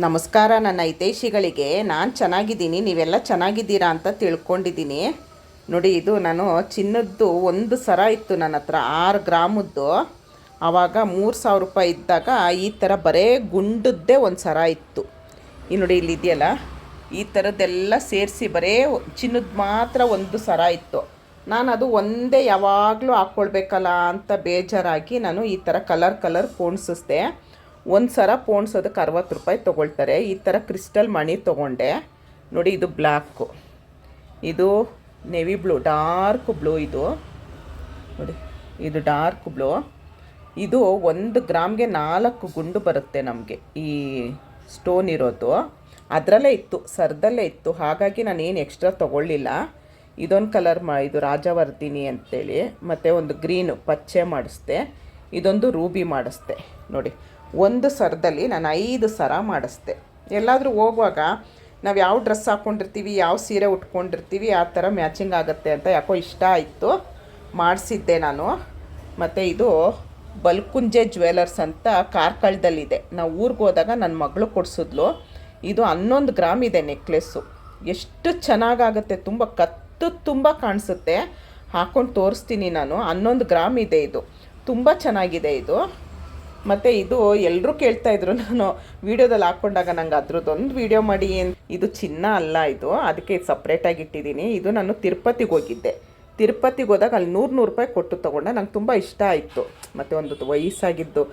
ನಮಸ್ಕಾರ, ನನ್ನ ಹಿತೈಷಿಗಳಿಗೆ. ನಾನು ಚೆನ್ನಾಗಿದ್ದೀನಿ, ನೀವೆಲ್ಲ ಚೆನ್ನಾಗಿದ್ದೀರಾ ಅಂತ ತಿಳ್ಕೊಂಡಿದ್ದೀನಿ. ನೋಡಿ, ಇದು ನಾನು ಚಿನ್ನದ್ದು ಒಂದು ಸರ ಇತ್ತು ನನ್ನ ಹತ್ರ, ಆರು ಗ್ರಾಮದ್ದು. ಆವಾಗ ಮೂರು ಸಾವಿರ ರೂಪಾಯಿ ಇದ್ದಾಗ ಈ ಥರ ಬರೇ ಗುಂಡದ್ದೇ ಒಂದು ಸರ ಇತ್ತು. ಈ ನೋಡಿ, ಇಲ್ಲಿ ಇದೆಯಲ್ಲ? ಈ ಥರದ್ದೆಲ್ಲ ಸೇರಿಸಿ ಬರೇ ಚಿನ್ನದ ಮಾತ್ರ ಒಂದು ಸರ ಇತ್ತು. ನಾನು ಅದು ಒಂದೇ ಯಾವಾಗಲೂ ಹಾಕ್ಕೊಳ್ಬೇಕಲ್ಲ ಅಂತ ಬೇಜಾರಾಗಿ ನಾನು ಈ ಥರ ಕಲರ್ ಕಲರ್ ಪೋಣಿಸಿಸ್ದೆ ಒಂದು ಸರ ಪೋಣಿಸೋದಕ್ಕೆ ಅರವತ್ತು ರೂಪಾಯಿ ತೊಗೊಳ್ತಾರೆ. ಈ ಥರ ಕ್ರಿಸ್ಟಲ್ ಮಣಿ ತೊಗೊಂಡೆ. ನೋಡಿ, ಇದು ಬ್ಲ್ಯಾಕು. ಇದು ನೆವಿ ಬ್ಲೂ, ಡಾರ್ಕ್ ಬ್ಲೂ ಇದು. ನೋಡಿ, ಇದು ಡಾರ್ಕ್ ಬ್ಲೂ. ಇದು ಒಂದು ಗ್ರಾಮ್ಗೆ ನಾಲ್ಕು ಗುಂಡು ಬರುತ್ತೆ ನಮಗೆ ಈ ಸ್ಟೋನ್ ಇರೋದು. ಅದರಲ್ಲೇ ಇತ್ತು, ಸರ್ದಲ್ಲೇ ಇತ್ತು. ಹಾಗಾಗಿ ನಾನು ಏನು ಎಕ್ಸ್ಟ್ರಾ ತೊಗೊಳ್ಳಿಲ್ಲ. ಇದೊಂದು ಕಲರ್ ಮಾ, ಇದು ರಾಜವರ್ಧಿನಿ ಅಂತೇಳಿ. ಮತ್ತು ಒಂದು ಗ್ರೀನು, ಪಚ್ಚೆ ಮಾಡಿಸ್ದೆ. ಇದೊಂದು ರೂಬಿ ಮಾಡಿಸ್ದೆ. ನೋಡಿ ಒಂದು ಸರದಲ್ಲಿ ನಾನು ಐದು ಸರ ಮಾಡಿಸ್ದೆ. ಎಲ್ಲಾದರೂ ಹೋಗುವಾಗ ನಾವು ಯಾವ ಡ್ರೆಸ್ ಹಾಕ್ಕೊಂಡಿರ್ತೀವಿ ಯಾವ ಸೀರೆ ಉಟ್ಕೊಂಡಿರ್ತೀವಿ, ಆ ಥರ ಮ್ಯಾಚಿಂಗ್ ಆಗುತ್ತೆ ಅಂತ ಯಾಕೋ ಇಷ್ಟ ಆಯಿತು. ಮಾಡಿಸಿದ್ದೆ ನಾನು. ಮತ್ತು ಇದು ಬಲ್ಕುಂಜೆ ಜ್ಯುವೆಲರ್ಸ್ ಅಂತ ಕಾರ್ಕಳದಲ್ಲಿದೆ. ನಾವು ಊರಿಗೆ ಹೋದಾಗ ನನ್ನ ಮಗಳು ಕೊಡಿಸಿದ್ಲು. ಇದು ಹನ್ನೊಂದು ಗ್ರಾಮ್ ಇದೆ ನೆಕ್ಲೆಸ್ಸು. ಎಷ್ಟು ಚೆನ್ನಾಗಾಗುತ್ತೆ, ತುಂಬ ಕತ್ತು ತುಂಬ ಕಾಣಿಸುತ್ತೆ. ಹಾಕ್ಕೊಂಡು ತೋರಿಸ್ತೀನಿ ನಾನು. ಹನ್ನೊಂದು ಗ್ರಾಮ್ ಇದೆ ಇದು. ತುಂಬ ಚೆನ್ನಾಗಿದೆ ಇದು. ಮತ್ತು ಇದು ಎಲ್ಲರೂ ಕೇಳ್ತಾ ಇದ್ರು. ನಾನು ವೀಡಿಯೋದಲ್ಲಿ ಹಾಕೊಂಡಾಗ ನಂಗೆ ಅದ್ರದ್ದೊಂದು ವಿಡಿಯೋ ಮಾಡಿ. ಏನು ಇದು ಚಿನ್ನ ಅಲ್ಲ ಇದು. ಅದಕ್ಕೆ ಇದು ಸಪ್ರೇಟಾಗಿ ಇಟ್ಟಿದ್ದೀನಿ. ಇದು ನಾನು ತಿರುಪತಿಗೆ ಹೋಗಿದ್ದೆ. ತಿರುಪತಿಗೆ ಹೋದಾಗ ಅಲ್ಲಿ ನೂರು ನೂರು ರೂಪಾಯಿ ಕೊಟ್ಟು ತೊಗೊಂಡೆ. ನಂಗೆ ತುಂಬ ಇಷ್ಟ ಆಯಿತು. ಮತ್ತು ಒಂದು ವಯಸ್ಸಾಗಿದ್ದು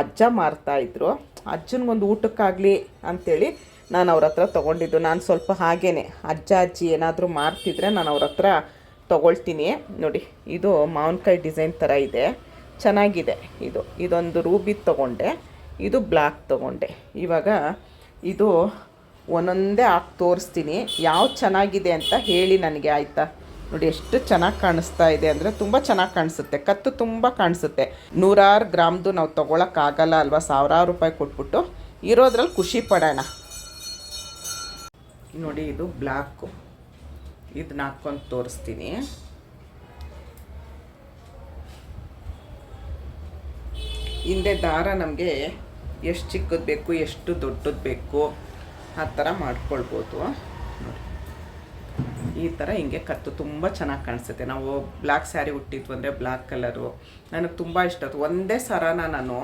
ಅಜ್ಜ ಮಾರ್ತಾಯಿದ್ರು ಅಜ್ಜನಿಗೊಂದು ಊಟಕ್ಕಾಗಲಿ ಅಂಥೇಳಿ ನಾನು ಅವ್ರ ಹತ್ರ ತೊಗೊಂಡಿದ್ದು. ನಾನು ಸ್ವಲ್ಪ ಹಾಗೇ ಅಜ್ಜ, ಅಜ್ಜಿ ಏನಾದರೂ ಮಾರ್ತಿದ್ರೆ ನಾನು ಅವ್ರ ಹತ್ರ ತೊಗೊಳ್ತೀನಿ. ನೋಡಿ, ಇದು ಮಾವಿನಕಾಯಿ ಡಿಸೈನ್ ಥರ ಇದೆ. ಚೆನ್ನಾಗಿದೆ. ಇದು, ಇದೊಂದು ರೂಬಿ ತೊಗೊಂಡೆ. ಇದು ಬ್ಲ್ಯಾಕ್ ತೊಗೊಂಡೆ. ಇವಾಗ ಇದು ಒಂದೊಂದೇ ಹಾಕಿ ತೋರಿಸ್ತೀನಿ. ಯಾವ್ದು ಚೆನ್ನಾಗಿದೆ ಅಂತ ಹೇಳಿ ನನಗೆ ಆಯಿತಾ? ನೋಡಿ, ಎಷ್ಟು ಚೆನ್ನಾಗಿ ಕಾಣಿಸ್ತಾ ಇದೆ ಅಂದರೆ ತುಂಬ ಚೆನ್ನಾಗಿ ಕಾಣಿಸುತ್ತೆ. ಕತ್ತು ತುಂಬ ಕಾಣಿಸುತ್ತೆ. ನೂರಾರು ಗ್ರಾಮ್ದು ನಾವು ತೊಗೊಳಕ್ಕಾಗಲ್ಲ ಅಲ್ವಾ? ಸಾವಿರಾರು ರೂಪಾಯಿ ಕೊಟ್ಬಿಟ್ಟು. ಇರೋದ್ರಲ್ಲಿ ಖುಷಿ ಪಡೋಣ. ನೋಡಿ, ಇದು ಬ್ಲ್ಯಾಕು ಇದನ್ನ ಹಾಕ್ಕೊಂಡು ತೋರಿಸ್ತೀನಿ. ಹಿಂದೆ ದಾರ ನಮಗೆ ಎಷ್ಟು ಚಿಕ್ಕದು ಬೇಕು, ಎಷ್ಟು ದೊಡ್ಡದು ಬೇಕು, ಆ ಥರ ಮಾಡ್ಕೊಳ್ಬೋದು. ನೋಡಿ. ಈ ಥರ ಹಿಂಗೆ ಕತ್ತು ತುಂಬ ಚೆನ್ನಾಗಿ ಕಾಣಿಸುತ್ತೆ. ನಾವು ಬ್ಲ್ಯಾಕ್ ಸ್ಯಾರಿ ಹುಟ್ಟಿದ್ವು ಅಂದರೆ ಬ್ಲ್ಯಾಕ್ ಕಲರು. ನನಗೆ ತುಂಬ ಇಷ್ಟ ಆಯ್ತು. ಒಂದೇ ಸರನ ನಾನು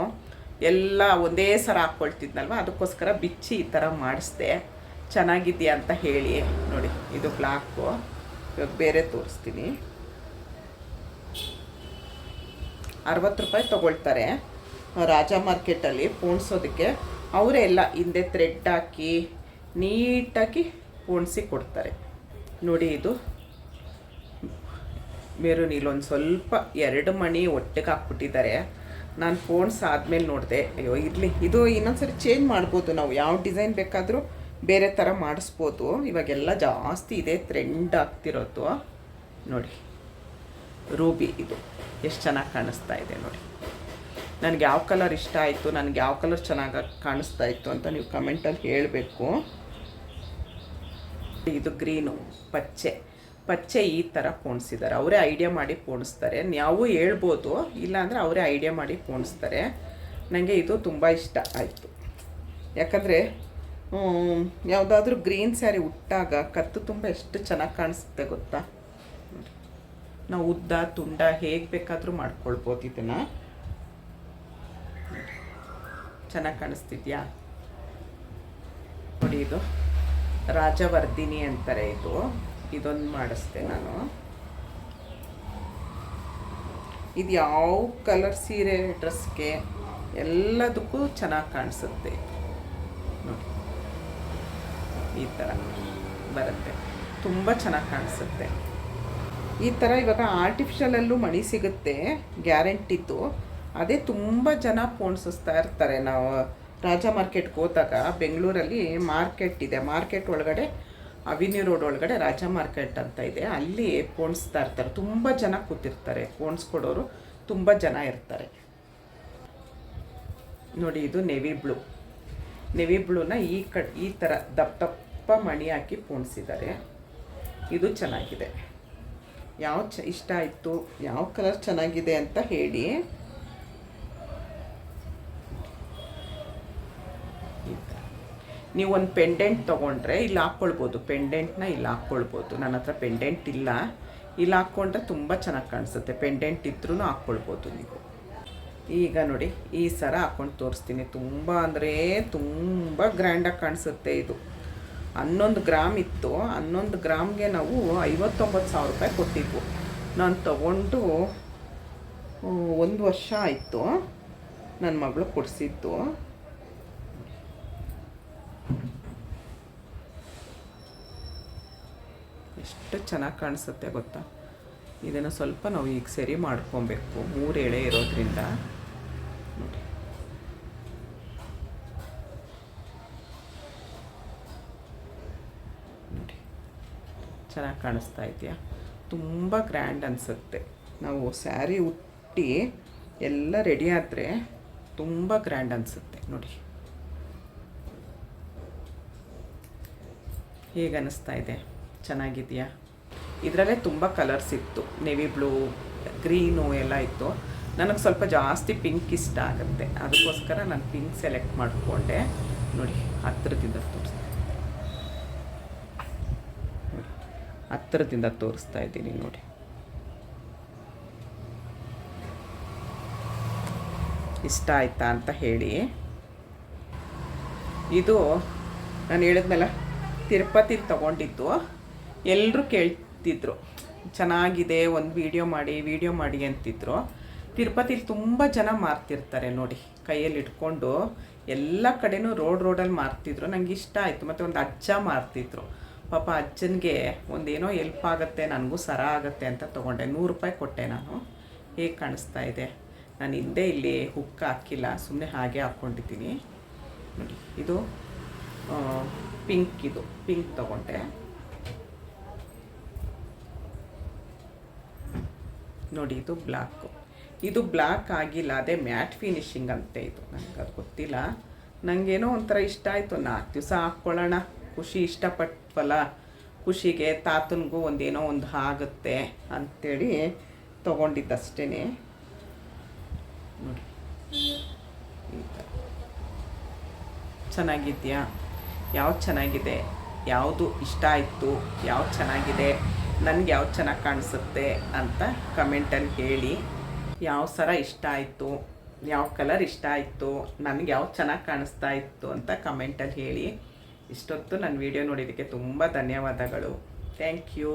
ಎಲ್ಲ ಒಂದೇ ಸರ ಹಾಕ್ಕೊಳ್ತಿದ್ನಲ್ವ ಅದಕ್ಕೋಸ್ಕರ ಬಿಚ್ಚಿ ಈ ಥರ ಮಾಡಿಸ್ದೆ. ಚೆನ್ನಾಗಿದೆಯಾ ಅಂತ ಹೇಳಿ. ನೋಡಿ, ಇದು ಬ್ಲ್ಯಾಕು ಇವಾಗ ಬೇರೆ ತೋರಿಸ್ತೀನಿ. ಅರವತ್ತು ರೂಪಾಯಿ ತೊಗೊಳ್ತಾರೆ. ರಾಜ ಮಾರ್ಕೆಟಲ್ಲಿ ಪೋಣಿಸೋದಕ್ಕೆ ಅವರೇ ಎಲ್ಲ ಹಿಂದೆ ಥ್ರೆಡ್ ಹಾಕಿ ನೀಟಾಗಿ ಪೋಣಿಸಿ ಕೊಡ್ತಾರೆ. ನೋಡಿ ಇದು. ಮೇರೂನ್ ಇಲ್ಲೊಂದು ಸ್ವಲ್ಪ ಎರಡು ಮಣಿ ಒಟ್ಟಿಗೆ ಹಾಕ್ಬಿಟ್ಟಿದ್ದಾರೆ. ನಾನು ಫೋನ್ಸ್ ಆದಮೇಲೆ ನೋಡಿದೆ. ಅಯ್ಯೋ, ಇರಲಿ. ಇದು ಇನ್ನೊಂದ್ಸರಿ ಚೇಂಜ್ ಮಾಡ್ಬೋದು ನಾವು. ಯಾವ ಡಿಸೈನ್ ಬೇಕಾದರೂ ಬೇರೆ ಥರ ಮಾಡಿಸ್ಬೋದು. ಇವಾಗೆಲ್ಲ ಜಾಸ್ತಿ ಇದೆ ಟ್ರೆಂಡ್ ಆಗ್ತಿರೋದು. ನೋಡಿ. ರೂಬಿ ಇದು. ಎಷ್ಟು ಚೆನ್ನಾಗಿ ಕಾಣಿಸ್ತಾ ಇದೆ ನೋಡಿ. ನನಗೆ ಯಾವ ಕಲರ್ ಇಷ್ಟ ಆಯಿತು, ನನಗೆ ಯಾವ ಕಲರ್ ಚೆನ್ನಾಗಿ ಕಾಣಿಸ್ತಾ ಇತ್ತು ಅಂತ ನೀವು ಕಮೆಂಟಲ್ಲಿ ಹೇಳಬೇಕು. ಇದು ಗ್ರೀನು ಪಚ್ಚೆ. ಪಚ್ಚೆ ಈ ಥರ ಪೋಣಿಸಿದ್ದಾರೆ. ಅವರೇ ಐಡಿಯಾ ಮಾಡಿ ಪೋಣಿಸ್ತಾರೆ. ನಾವು ಹೇಳ್ಬೋದು, ಇಲ್ಲಾಂದರೆ ಅವರೇ ಐಡಿಯಾ ಮಾಡಿ ಪೋಣಿಸ್ತಾರೆ. ನನಗೆ ಇದು ತುಂಬ ಇಷ್ಟ ಆಯಿತು. ಯಾಕಂದರೆ ಯಾವುದಾದ್ರೂ ಗ್ರೀನ್ ಸ್ಯಾರಿ ಉಟ್ಟಾಗ ಕತ್ತು ತುಂಬ ಎಷ್ಟು ಚೆನ್ನಾಗಿ ಕಾಣಿಸುತ್ತೆ ಗೊತ್ತಾ? ನಾವು ಉದ್ದ, ತುಂಡ ಹೇಗೆ ಬೇಕಾದರೂ ಮಾಡ್ಕೊಳ್ಬೋದು ಇದನ್ನು. ಚೆನ್ನಾಗಿ ಕಾಣಿಸ್ತಿದ್ಯಾ? ನೋಡಿ ಇದು. ರಾಜವರ್ಧಿನಿ ಅಂತಾರೆ ಇದು. ಇದೊಂದು ಮಾಡಿಸ್ದೆ ನಾನು. ಇದು ಯಾವ ಕಲರ್ ಸೀರೆ ಡ್ರೆಸ್ಗೆ ಎಲ್ಲದಕ್ಕೂ ಚೆನ್ನಾಗಿ ಕಾಣಿಸುತ್ತೆ. ನೋಡಿ. ಈ ಥರ ಬರುತ್ತೆ. ತುಂಬ ಚೆನ್ನಾಗಿ ಕಾಣಿಸುತ್ತೆ. ಈ ಥರ ಇವಾಗ ಆರ್ಟಿಫಿಷಲಲ್ಲೂ ಮಣಿ ಸಿಗುತ್ತೆ ಗ್ಯಾರಂಟಿದ್ದು ಅದೇ ತುಂಬ ಜನ ಪೋಣಿಸ್ತಾ ಇರ್ತಾರೆ. ನಾವು ರಾಜ ಮಾರ್ಕೆಟ್ಗೆ ಹೋದಾಗ ಬೆಂಗಳೂರಲ್ಲಿ ಮಾರ್ಕೆಟ್ ಇದೆ. ಮಾರ್ಕೆಟ್ ಒಳಗಡೆ ಅವಿನ್ಯೂ ರೋಡ್ ಒಳಗಡೆ ರಾಜ ಮಾರ್ಕೆಟ್ ಅಂತ ಇದೆ. ಅಲ್ಲಿ ಪೋಣಿಸ್ತಾ ಇರ್ತಾರೆ. ತುಂಬ ಜನ ಕೂತಿರ್ತಾರೆ. ಪೋಣಿಸ್ಕೊಡೋರು ತುಂಬ ಜನ ಇರ್ತಾರೆ. ನೋಡಿ, ಇದು ನೆವಿ ಬ್ಲೂ ನೆವಿ ಬ್ಲೂನ ಈ ಕ ಈ ಥರ ದಪ್ಪ ದಪ್ಪ ಮಣಿ ಹಾಕಿ ಪೋಣಿಸಿದ್ದಾರೆ ಇದು ಚೆನ್ನಾಗಿದೆ. ಯಾವ ಚ, ಇಷ್ಟ ಆಯಿತು? ಯಾವ ಕಲರ್ ಚೆನ್ನಾಗಿದೆ ಅಂತ ಹೇಳಿ ಈ ಥರ ನೀವು ಒಂದು ಪೆಂಡೆಂಟ್ ತೊಗೊಂಡ್ರೆ ಇಲ್ಲಿ ಹಾಕ್ಕೊಳ್ಬೋದು. ಪೆಂಡೆಂಟ್ನ ಇಲ್ಲಿ ಹಾಕ್ಕೊಳ್ಬೋದು. ನನ್ನ ಹತ್ರ ಪೆಂಡೆಂಟ್ ಇಲ್ಲ. ಇಲ್ಲಿ ಹಾಕ್ಕೊಂಡ್ರೆ ತುಂಬ ಚೆನ್ನಾಗಿ ಕಾಣಿಸುತ್ತೆ. ಪೆಂಡೆಂಟ್ ಇದ್ರೂ ಹಾಕ್ಕೊಳ್ಬೋದು ನೀವು. ಈಗ ನೋಡಿ, ಈ ಸರ ಹಾಕ್ಕೊಂಡು ತೋರಿಸ್ತೀನಿ. ತುಂಬ ಅಂದರೆ ತುಂಬ ಗ್ರ್ಯಾಂಡಾಗಿ ಕಾಣಿಸುತ್ತೆ ಇದು. ಹನ್ನೊಂದು ಗ್ರಾಮ್ ಇತ್ತು. ಹನ್ನೊಂದು ಗ್ರಾಮ್ಗೆ ನಾವು ಐವತ್ತೊಂಬತ್ತು ಸಾವಿರ ರೂಪಾಯಿ ಕೊಟ್ಟಿದ್ವು. ನಾನು ತಗೊಂಡು ಒಂದು ವರ್ಷ ಆಯಿತು. ನನ್ನ ಮಗಳು ಕೊಡಿಸಿದ್ದು ಎಷ್ಟು ಚೆನ್ನಾಗಿ ಕಾಣಿಸುತ್ತೆ ಗೊತ್ತಾ? ಇದನ್ನು ಸ್ವಲ್ಪ ನಾವು ಈಗ ಸರಿ ಮಾಡ್ಕೊಬೇಕು. ಮೂರು ಎಳೆ ಇರೋದ್ರಿಂದ. ನೋಡಿ. ನೋಡಿ. ಚೆನ್ನಾಗಿ ಕಾಣಿಸ್ತಾ ಇದೆಯಾ? ತುಂಬ ಗ್ರ್ಯಾಂಡ್ ಅನಿಸುತ್ತೆ. ನಾವು ಸ್ಯಾರಿ ಉಟ್ಟಿ ಎಲ್ಲ ರೆಡಿ ಆದರೆ ತುಂಬ ಗ್ರ್ಯಾಂಡ್ ಅನಿಸುತ್ತೆ. ನೋಡಿ. ಹೇಗೆ ಅನ್ನಿಸ್ತಾ ಇದೆ? ಚೆನ್ನಾಗಿದೆಯಾ? ಇದರಲ್ಲೇ ತುಂಬ ಕಲರ್ಸ್ ಇತ್ತು. ನೆವಿ ಬ್ಲೂ ಗ್ರೀನು ಎಲ್ಲ ಇತ್ತು. ನನಗೆ ಸ್ವಲ್ಪ ಜಾಸ್ತಿ ಪಿಂಕ್ ಇಷ್ಟ ಆಗುತ್ತೆ. ಅದಕ್ಕೋಸ್ಕರ ನಾನು ಪಿಂಕ್ ಸೆಲೆಕ್ಟ್ ಮಾಡಿಕೊಂಡೆ. ನೋಡಿ ಹತ್ತಿರದಿಂದ ತೋರಿಸ್ತಾ ಹತ್ತಿರದಿಂದ ತೋರಿಸ್ತಾ ಇದ್ದೀನಿ ನೋಡಿ. ಇಷ್ಟ ಆಯ್ತಾ ಅಂತ ಹೇಳಿ. ಇದು ನಾನು ಹೇಳಿದ್ನಲ್ಲ ತಿರುಪತಿ ತಗೊಂಡಿದ್ದು. ಎಲ್ಲರೂ ಕೇಳ್ತಿದ್ರು ಚೆನ್ನಾಗಿದೆ, ಒಂದು ವಿಡಿಯೋ ಮಾಡಿ ವಿಡಿಯೋ ಮಾಡಿ ಅಂತಿದ್ರು. ತಿರುಪತಿಲಿ ತುಂಬ ಜನ ಮಾರ್ತಿರ್ತಾರೆ ನೋಡಿ, ಕೈಯಲ್ಲಿ ಇಟ್ಕೊಂಡು. ಎಲ್ಲ ಕಡೆನೂ ರೋಡ್ ರೋಡಲ್ಲಿ ಮಾರ್ತಿದ್ರು. ನನಗೆ ಇಷ್ಟ ಆಯಿತು. ಮತ್ತು ಒಂದು ಅಜ್ಜ ಮಾರ್ತಿದ್ರು. ಪಾಪ ಅಜ್ಜನಿಗೆ ಒಂದೇನೋ ಎಲ್ಪ್ ಆಗುತ್ತೆ, ನನಗೂ ಸರ ಆಗುತ್ತೆ ಅಂತ ತೊಗೊಂಡೆ. ನೂರು ರೂಪಾಯಿ ಕೊಟ್ಟೆ ನಾನು. ಹೇಗೆ ಕಾಣಿಸ್ತಾ ಇದೆ? ನಾನು ಹಿಂದೆ ಇಲ್ಲಿ ಹುಕ್ ಹಾಕಿಲ್ಲ ಸುಮ್ಮನೆ ಹಾಗೆ ಹಾಕ್ಕೊಂಡಿದ್ದೀನಿ ನೋಡಿ, ಇದು ಪಿಂಕ್ ಇದು. ಪಿಂಕ್ ತಗೊಂಡೆ. ನೋಡಿ, ಇದು ಬ್ಲ್ಯಾಕು ಇದು ಬ್ಲ್ಯಾಕ್ ಆಗಿಲ್ಲ, ಅದೇ ಮ್ಯಾಟ್ ಫಿನಿಶಿಂಗ್ ಅಂತೆ ಇದು. ನನಗೆ ಅದು ಗೊತ್ತಿಲ್ಲ. ನನಗೇನೋ ಒಂಥರ ಇಷ್ಟ ಆಯಿತು. ನಾಲ್ಕು ದಿವಸ ಹಾಕ್ಕೊಳ್ಳೋಣ. ಖುಷಿ ಇಷ್ಟಪಟ್ವಲ್ಲ. ಖುಷಿಗೆ ತಾತನಿಗೂ ಒಂದೇನೋ ಒಂದು ಆಗುತ್ತೆ ಅಂಥೇಳಿ ತೊಗೊಂಡಿದ್ದಷ್ಟೇ ನೋಡಿ. ಚೆನ್ನಾಗಿದೆಯಾ? ಯಾವ್ದು ಚೆನ್ನಾಗಿದೆ? ಯಾವುದು ಇಷ್ಟ ಆಯಿತು? ಯಾವ್ದು ಚೆನ್ನಾಗಿದೆ? ನನಗೆ ಯಾವ್ದು ಚೆನ್ನಾಗಿ ಕಾಣಿಸುತ್ತೆ ಅಂತ ಕಮೆಂಟಲ್ಲಿ ಹೇಳಿ. ಯಾವ ಸರ ಇಷ್ಟ ಆಯಿತು, ಯಾವ ಕಲರ್ ಇಷ್ಟ ಆಯಿತು, ನನಗೆ ಯಾವ್ದು ಚೆನ್ನಾಗಿ ಕಾಣಿಸ್ತಾ ಇತ್ತು ಅಂತ ಕಮೆಂಟಲ್ಲಿ ಹೇಳಿ. ಇಷ್ಟೊತ್ತು ನನ್ನ ವಿಡಿಯೋ ನೋಡಿದ್ದಕ್ಕೆ ತುಂಬ ಧನ್ಯವಾದಗಳು. Thank you